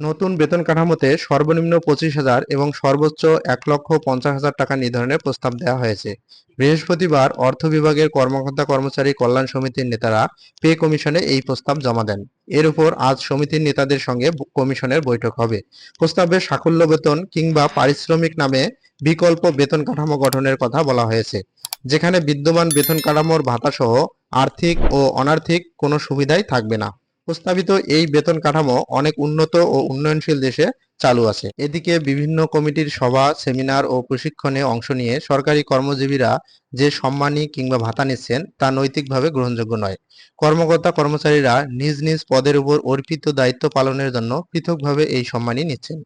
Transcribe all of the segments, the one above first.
নতুন বেতন কাঠামোতে সর্বনিম্ন পঁচিশ হাজার এবং সর্বোচ্চ এক লক্ষ পঞ্চাশ হাজার টাকা নির্ধারণের প্রস্তাব দেওয়া হয়েছে। বৃহস্পতিবার অর্থ বিভাগের কর্মকর্তা কর্মচারী কল্যাণ সমিতির নেতারা পে কমিশনে এই প্রস্তাব জমা দেন। এর উপর আজ সমিতির নেতাদের সঙ্গে কমিশনের বৈঠক হবে। প্রস্তাবে সাকুল্য বেতন কিংবা পারিশ্রমিক নামে বিকল্প বেতন কাঠামো গঠনের কথা বলা হয়েছে, যেখানে বিদ্যমান বেতন কাঠামোর ভাতাসহ আর্থিক ও অনার্থিক কোনো সুবিধাই থাকবে না। প্রস্তাবিত এই বেতন কাঠামো অনেক উন্নত ও উন্নয়নশীল দেশে চালু আছে। এদিকে বিভিন্ন কমিটির সভা, সেমিনার ও প্রশিক্ষণে অংশ নিয়ে সরকারি কর্মজীবীরা যে সম্মানী কিংবা ভাতা নিচ্ছেন তা নৈতিকভাবে গ্রহণযোগ্য নয়। কর্মকর্তা কর্মচারীরা নিজ নিজ পদের উপর অর্পিত দায়িত্ব পালনের জন্য পৃথকভাবে এই সম্মানী নিচ্ছেন।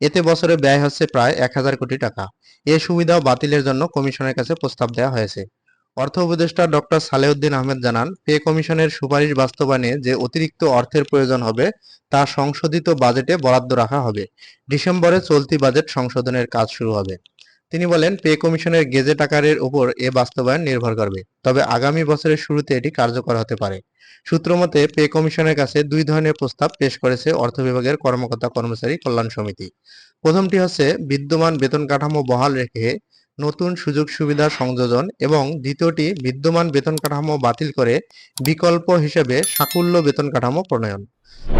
এতে বছরে ব্যয় হচ্ছে প্রায় এক হাজার কোটি টাকা। এ সুবিধা বাতিলের জন্য কমিশনের কাছে প্রস্তাব দেওয়া হয়েছে। অর্থ উপদেষ্টা ডক্টর সালেউদ্দিন আহমেদ জানান, পে কমিশনের সুপারিশ বাস্তবায়নে যে অতিরিক্ত অর্থের প্রয়োজন হবে, তা সংশোধিত বাজেটে বরাদ্দ রাখা হবে। ডিসেম্বরে চলতি বাজেট সংশোধনের কাজ শুরু হবে। তিনি বলেন, পে কমিশনের গেজেট আকারের উপর এ বাস্তবায়ন নির্ভর করবে, তবে আগামী বছরের শুরুতে এটি কার্যকর হতে পারে। সূত্রমতে পে কমিশনের কাছে দুই ধরনের প্রস্তাব পেশ করেছে অর্থ বিভাগের কর্মকর্তা কর্মচারী কল্যাণ সমিতি। প্রথমটি হচ্ছে, বিদ্যমান বেতন কাঠামো বহাল রেখে নতুন সুযোগ সুবিধা সংযোজন এবং দ্বিতীয়টি বিদ্যমান বেতন কাঠামো বাতিল করে বিকল্প হিসেবে সাকুল্য বেতন কাঠামো প্রণয়ন।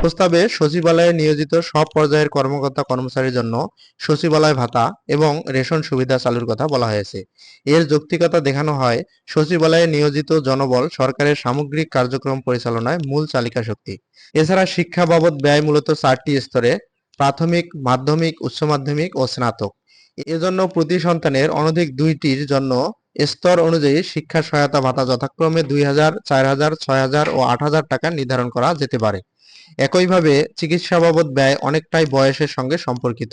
প্রস্তাবে সচিবালয়ে নিয়োজিত সব পর্যায়ের কর্মকর্তা কর্মচারীর জন্য সচিবালয় ভাতা এবং রেশন সুবিধা চালুর কথা বলা হয়েছে। এর যৌক্তিকতা দেখানো হয় সচিবালয়ে নিয়োজিত জনবল সরকারের সামগ্রিক কার্যক্রম পরিচালনায় মূল চালিকা শক্তি। এছাড়া শিক্ষা বাবদ ব্যয় মূলত চারটি স্তরে, প্রাথমিক, মাধ্যমিক, উচ্চ মাধ্যমিক ও স্নাতক। এজন্য প্রতি সন্তানের অনধিক দুইটির জন্য স্তর অনুযায়ী শিক্ষা সহায়তা ভাতা যথাক্রমে দুই হাজার, চার হাজার, ছয় হাজার ও আট হাজার টাকা নির্ধারণ করা যেতে পারে। একইভাবে চিকিৎসা বাবদ ব্যয় অনেকটাই বয়সের সঙ্গে সম্পর্কিত,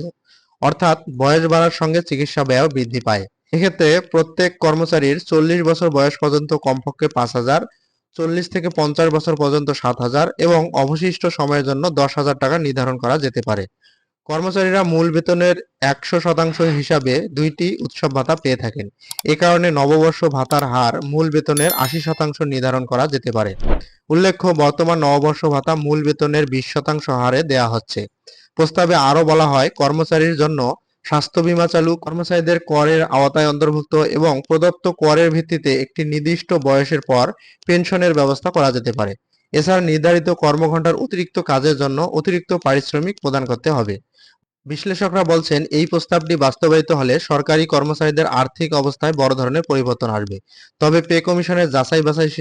অর্থাৎ বয়স বাড়ার সঙ্গে চিকিৎসা ব্যয়ও বৃদ্ধি পায়। এক্ষেত্রে প্রত্যেক কর্মচারীর চল্লিশ বছর বয়স পর্যন্ত কমপক্ষে পাঁচ হাজার, চল্লিশ থেকে পঞ্চাশ বছর পর্যন্ত সাত হাজার এবং অবশিষ্ট সময়ের জন্য দশ হাজার টাকা নির্ধারণ করা যেতে পারে। কর্মচারীরা মূল বেতনের একশো শতাংশ হিসাবে দুইটি উৎসব ভাতা পেয়ে থাকেন। এ কারণে নববর্ষ ভাতার হার মূল বেতনের আশি শতাংশ নির্ধারণ করা যেতে পারে। উল্লেখ্য, বর্তমান নববর্ষ ভাতা মূল বেতনের বিশ শতাংশ হারে দেয়া হচ্ছে। প্রস্তাবে আরও বলা হয়, কর্মচারীর জন্য স্বাস্থ্য বীমা চালু, কর্মচারীদের করের আওতায় অন্তর্ভুক্ত এবং প্রদত্ত করের ভিত্তিতে একটি নির্দিষ্ট বয়সের পর পেনশনের ব্যবস্থা করা যেতে পারে। এছাড়া নির্ধারিত কর্মঘণ্টার অতিরিক্ত কাজের জন্য অতিরিক্ত পারিশ্রমিক প্রদান করতে হবে। বিশ্লেষকরা বলছেন, এই প্রস্তাবটি বাস্তবায়িত হলে সরকারি কর্মচারীদের আর্থিক অবস্থায় বড় ধরনের পরিবর্তন আসবে। তবে পে কমিশনের যাচাই বাছাই